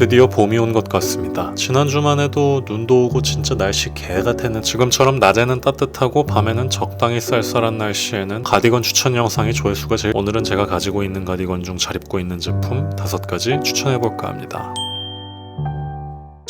드디어 봄이 온 것 같습니다. 지난주만 해도 눈도 오고 진짜 날씨 개 같았는 지금처럼 낮에는 따뜻하고 밤에는 적당히 쌀쌀한 날씨에는 가디건 추천 영상이 조회수가 제일 오늘은 제가 가지고 있는 가디건 중 잘 입고 있는 제품 다섯 가지 추천해볼까 합니다.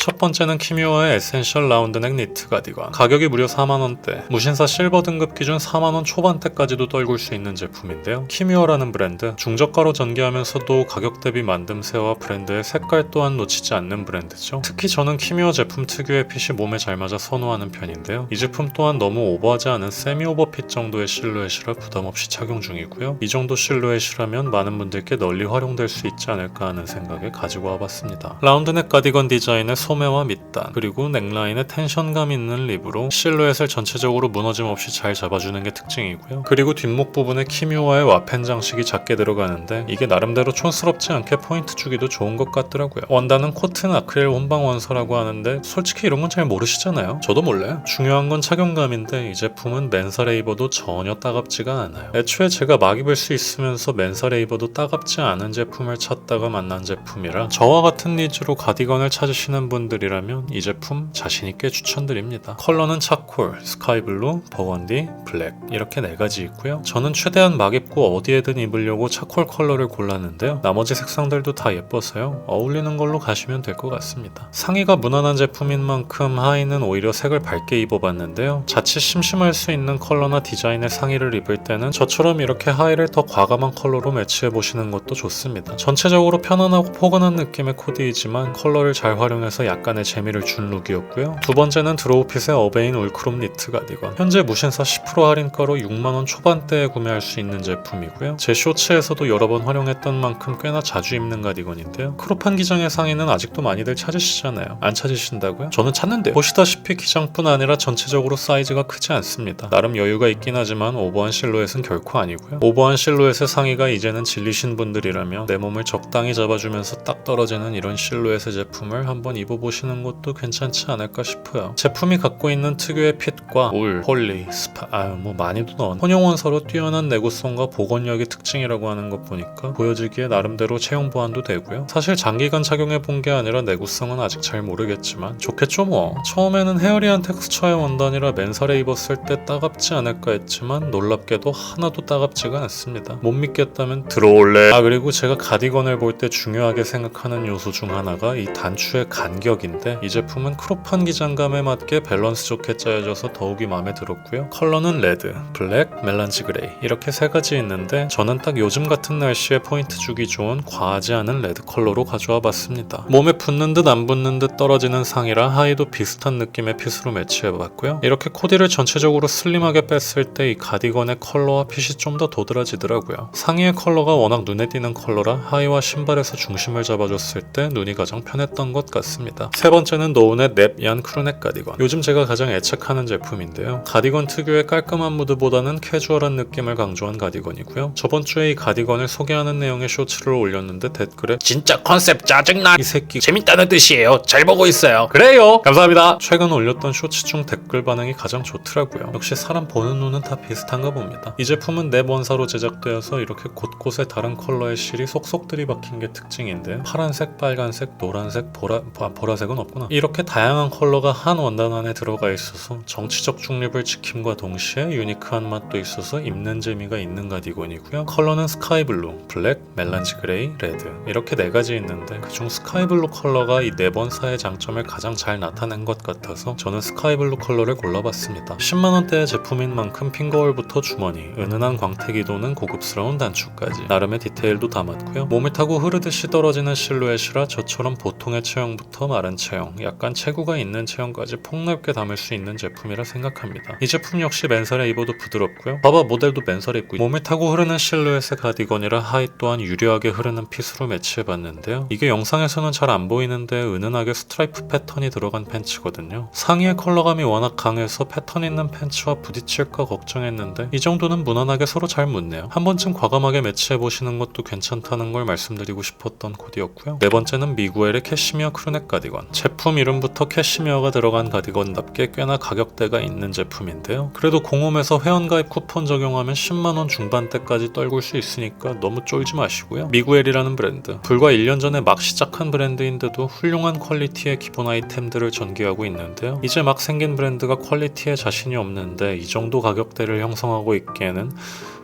첫 번째는 키미와의 에센셜 라운드넥 니트 가디건 가격이 무려 4만원대. 무신사 실버 등급 기준 4만원 초반대까지도 떨굴 수 있는 제품인데요. 키미와라는 브랜드 중저가로 전개하면서도 가격 대비 만듦새와 브랜드의 색깔 또한 놓치지 않는 브랜드죠. 특히 저는 키미와 제품 특유의 핏이 몸에 잘 맞아 선호하는 편인데요. 이 제품 또한 너무 오버하지 않은 세미 오버핏 정도의 실루엣이라 부담 없이 착용 중이고요. 이 정도 실루엣이라면 많은 분들께 널리 활용될 수 있지 않을까 하는 생각에 가지고 와봤습니다. 라운드넥 가디건 디자인의 소 매와 밑단 그리고 넥라인에 텐션감 있는 립으로 실루엣을 전체적으로 무너짐 없이 잘 잡아주는 게 특징이고요. 그리고 뒷목 부분에 키묘와의 와펜 장식이 작게 들어가는데 이게 나름대로 촌스럽지 않게 포인트 주기도 좋은 것 같더라고요. 원단은 코튼 아크릴 혼방 원서라고 하는데 솔직히 이런 건 잘 모르시잖아요. 저도 몰라요. 중요한 건 착용감인데 이 제품은 맨살에 입어도 전혀 따갑지가 않아요. 애초에 제가 막 입을 수 있으면서 맨살에 입어도 따갑지 않은 제품을 찾다가 만난 제품이라 저와 같은 니즈로 가디건을 찾으시는 분 들이라면 이 제품 자신있게 추천드립니다. 컬러는 차콜, 스카이블루, 버건디, 블랙 이렇게 네 가지 있고요. 저는 최대한 막 입고 어디에든 입으려고 차콜 컬러를 골랐는데요. 나머지 색상들도 다 예뻐서요. 어울리는 걸로 가시면 될 것 같습니다. 상의가 무난한 제품인 만큼 하의는 오히려 색을 밝게 입어봤는데요. 자칫 심심할 수 있는 컬러나 디자인의 상의를 입을 때는 저처럼 이렇게 하의를 더 과감한 컬러로 매치해 보시는 것도 좋습니다. 전체적으로 편안하고 포근한 느낌의 코디이지만 컬러를 잘 활용해서 약간의 재미를 준 룩이었고요. 두 번째는 드로우핏의 어베인 울크롬 니트 가디건. 현재 무신사 10% 할인가로 6만원 초반대에 구매할 수 있는 제품이고요. 제 쇼츠에서도 여러 번 활용했던 만큼 꽤나 자주 입는 가디건인데요. 크롭한 기장의 상의는 아직도 많이들 찾으시잖아요. 안 찾으신다고요? 저는 찾는데요. 보시다시피 기장뿐 아니라 전체적으로 사이즈가 크지 않습니다. 나름 여유가 있긴 하지만 오버한 실루엣은 결코 아니고요. 오버한 실루엣의 상의가 이제는 질리신 분들이라면 내 몸을 적당히 잡아주면서 딱 떨어지는 이런 실루엣의 제품을 한번 입어보 시는 것도 괜찮지 않을까 싶어요. 제품이 갖고 있는 특유의 핏과 울, 폴리, 스파, 아유 뭐 많이도 넣은 혼용 원서로 뛰어난 내구성과 보건력이 특징이라고 하는 것 보니까 보여지기에 나름대로 체형 보완도 되고요. 사실 장기간 착용해 본 게 아니라 내구성은 아직 잘 모르겠지만 좋겠죠 뭐. 처음에는 헤어리한 텍스처의 원단이라 맨살에 입었을 때 따갑지 않을까 했지만 놀랍게도 하나도 따갑지가 않습니다. 못 믿겠다면 들어올래. 아 그리고 제가 가디건을 볼 때 중요하게 생각하는 요소 중 하나가 이 단추의 간격 인데 이 제품은 크롭한 기장감에 맞게 밸런스 좋게 짜여져서 더욱이 마음에 들었고요. 컬러는 레드, 블랙, 멜란지 그레이 이렇게 세 가지 있는데 저는 딱 요즘 같은 날씨에 포인트 주기 좋은 과하지 않은 레드 컬러로 가져와 봤습니다. 몸에 붙는 듯 안 붙는 듯 떨어지는 상이라 하의도 비슷한 느낌의 핏으로 매치해 봤고요. 이렇게 코디를 전체적으로 슬림하게 뺐을 때 이 가디건의 컬러와 핏이 좀 더 도드라지더라고요. 상의의 컬러가 워낙 눈에 띄는 컬러라 하의와 신발에서 중심을 잡아줬을 때 눈이 가장 편했던 것 같습니다. 세 번째는 노운의 넵얀 크루넥 가디건. 요즘 제가 가장 애착하는 제품인데요. 가디건 특유의 깔끔한 무드보다는 캐주얼한 느낌을 강조한 가디건이고요. 저번 주에 이 가디건을 소개하는 내용의 쇼츠를 올렸는데 댓글에 진짜 컨셉 짜증나. 이 새끼 재밌다는 뜻이에요. 잘 보고 있어요. 그래요 감사합니다 최근 올렸던 쇼츠 중 댓글 반응이 가장 좋더라고요 역시 사람 보는 눈은 다 비슷한가 봅니다 이 제품은 네 넵원사로 제작되어서 이렇게 곳곳에 다른 컬러의 실이 속속 들이 박힌 게 특징인데 파란색, 빨간색, 노란색, 보라, 아, 보라색은 없구나 이렇게 다양한 컬러가 한 원단 안에 들어가 있어서 정치적 중립을 지킴과 동시에 유니크한 맛도 있어서 입는 재미가 있는 가디건이고요 컬러는 스카이블루, 블랙, 멜란지 그레이, 레드 이렇게 네 가지 있는데 그중 스카이블루 컬러가 이 네 번사의 장점을 가장 잘 나타낸 것 같아서 저는 스카이블루 컬러를 골라봤습니다. 10만원대의 제품인 만큼 핑거홀부터 주머니, 은은한 광택이 도는 고급스러운 단추까지 나름의 디테일도 담았고요. 몸을 타고 흐르듯이 떨어지는 실루엣이라 저처럼 보통의 체형부터 마른 체형, 약간 체구가 있는 체형까지 폭넓게 담을 수 있는 제품이라 생각합니다. 이 제품 역시 맨살에 입어도 부드럽고요. 봐봐 모델도 맨살에 입고 몸을 타고 흐르는 실루엣의 가디건이라 하의 또한 유려하게 흐르는 핏으로 매치해봤는데요. 이게 영상에서는 잘 안 보이는데 은은하게 스트라이프 패턴이 들어간 팬츠거든요. 상의의 컬러감이 워낙 강해서 패턴 있는 팬츠와 부딪힐까 걱정했는데 이 정도는 무난하게 서로 잘 묻네요. 한 번쯤 과감하게 매치해보시는 것도 괜찮다는 걸 말씀드리고 싶었던 코디였고요. 네 번째는 미구엘의 캐시미어 크루넥 가디건 가디건. 제품 이름부터 캐시미어가 들어간 가디건답게 꽤나 가격대가 있는 제품인데요. 그래도 공홈에서 회원가입 쿠폰 적용하면 10만원 중반대까지 떨굴 수 있으니까 너무 쫄지 마시고요. 미구엘이라는 브랜드. 불과 1년 전에 막 시작한 브랜드인데도 훌륭한 퀄리티의 기본 아이템들을 전개하고 있는데요. 이제 막 생긴 브랜드가 퀄리티에 자신이 없는데 이 정도 가격대를 형성하고 있기에는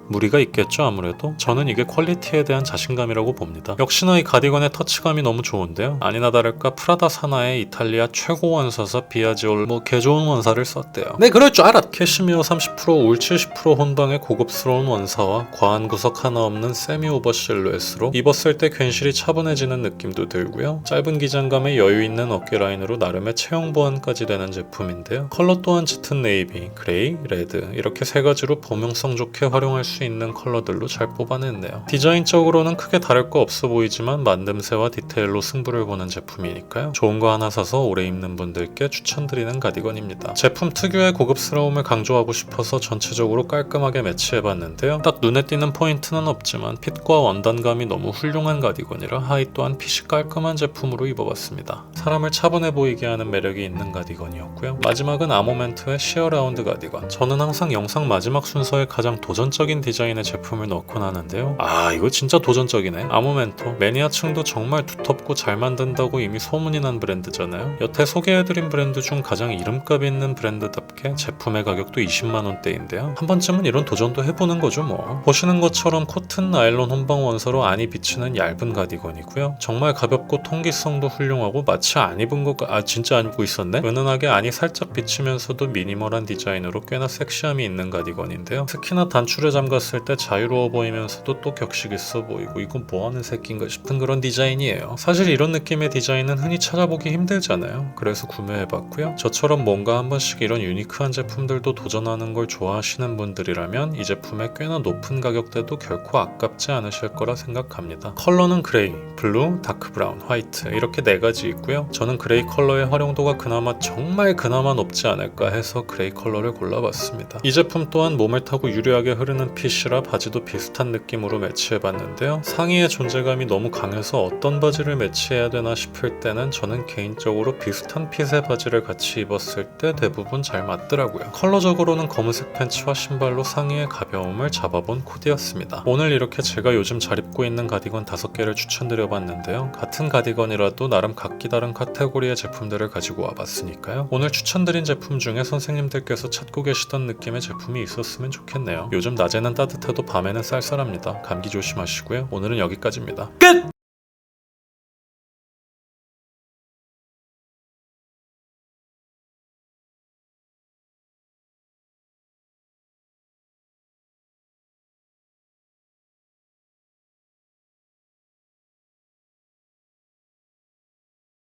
무리가 있겠죠 아무래도? 저는 이게 퀄리티에 대한 자신감이라고 봅니다. 역시나 이 가디건의 터치감이 너무 좋은데요. 아니나 다를까 프라다 산하의 이탈리아 최고 원사사 비아지올 뭐 개좋은 원사를 썼대요. 네 그럴 줄 알았 캐시미어 30%울 70% 혼방의 고급스러운 원사와 과한 구석 하나 없는 세미 오버 실루엣으로 입었을 때 괜시리 차분해지는 느낌도 들고요. 짧은 기장감에 여유 있는 어깨 라인으로 나름의 체형 보완까지 되는 제품인데요. 컬러 또한 짙은 네이비, 그레이, 레드 이렇게 세 가지로 범용성 좋게 활용할 수 있는 컬러들로 잘 뽑아냈네요. 디자인적으로는 크게 다를 거 없어 보이지만 만듦새와 디테일로 승부를 보는 제품이니까요. 좋은 거 하나 사서 오래 입는 분들께 추천드리는 가디건입니다. 제품 특유의 고급스러움을 강조하고 싶어서 전체적으로 깔끔하게 매치해봤는데요. 딱 눈에 띄는 포인트는 없지만 핏과 원단감이 너무 훌륭한 가디건이라 하의 또한 핏이 깔끔한 제품으로 입어봤습니다. 사람을 차분해 보이게 하는 매력이 있는 가디건이었고요. 마지막은 아모멘트의 시어라운드 가디건. 저는 항상 영상 마지막 순서에 가장 도전적인 디자인의 제품을 넣곤 하는데요. 아 이거 진짜 도전적이네. 아모멘토 매니아층도 정말 두텁고 잘 만든다고 이미 소문이 난 브랜드잖아요. 여태 소개해드린 브랜드 중 가장 이름값 있는 브랜드답게 제품의 가격도 20만 원대인데요. 한 번쯤은 이런 도전도 해보는 거죠 뭐. 보시는 것처럼 코튼 나일론 혼방 원서로 안이 비치는 얇은 가디건이고요. 정말 가볍고 통기성도 훌륭하고 마치 안 입은 것, 아 진짜 안 입고 있었네. 은은하게 안이 살짝 비치면서도 미니멀한 디자인으로 꽤나 섹시함이 있는 가디건인데요. 특히나 단추를 잠 갔을 때 자유로워 보이면서도 또 격식 있어 보이고 이건 뭐하는 새끼인가 싶은 그런 디자인이에요. 사실 이런 느낌의 디자인은 흔히 찾아보기 힘들잖아요. 그래서 구매해봤고요. 저처럼 뭔가 한 번씩 이런 유니크한 제품들도 도전하는 걸 좋아하시는 분들이라면 이 제품의 꽤나 높은 가격대도 결코 아깝지 않으실 거라 생각합니다. 컬러는 그레이, 블루, 다크 브라운, 화이트 이렇게 네 가지 있고요. 저는 그레이 컬러의 활용도가 그나마 정말 그나마 높지 않을까 해서 그레이 컬러를 골라봤습니다. 이 제품 또한 몸을 타고 유리하게 흐르는 핏이라 바지도 비슷한 느낌으로 매치해봤는데요. 상의의 존재감이 너무 강해서 어떤 바지를 매치해야 되나 싶을 때는 저는 개인적으로 비슷한 핏의 바지를 같이 입었을 때 대부분 잘 맞더라고요. 컬러적으로는 검은색 팬츠와 신발로 상의의 가벼움을 잡아본 코디였습니다. 오늘 이렇게 제가 요즘 잘 입고 있는 가디건 5개를 추천드려봤는데요. 같은 가디건이라도 나름 각기 다른 카테고리의 제품들을 가지고 와봤으니까요. 오늘 추천드린 제품 중에 선생님들께서 찾고 계시던 느낌의 제품이 있었으면 좋겠네요. 요즘 낮에는 따뜻해도 밤에는 쌀쌀합니다. 감기 조심하시고요. 오늘은 여기까지입니다. 끝!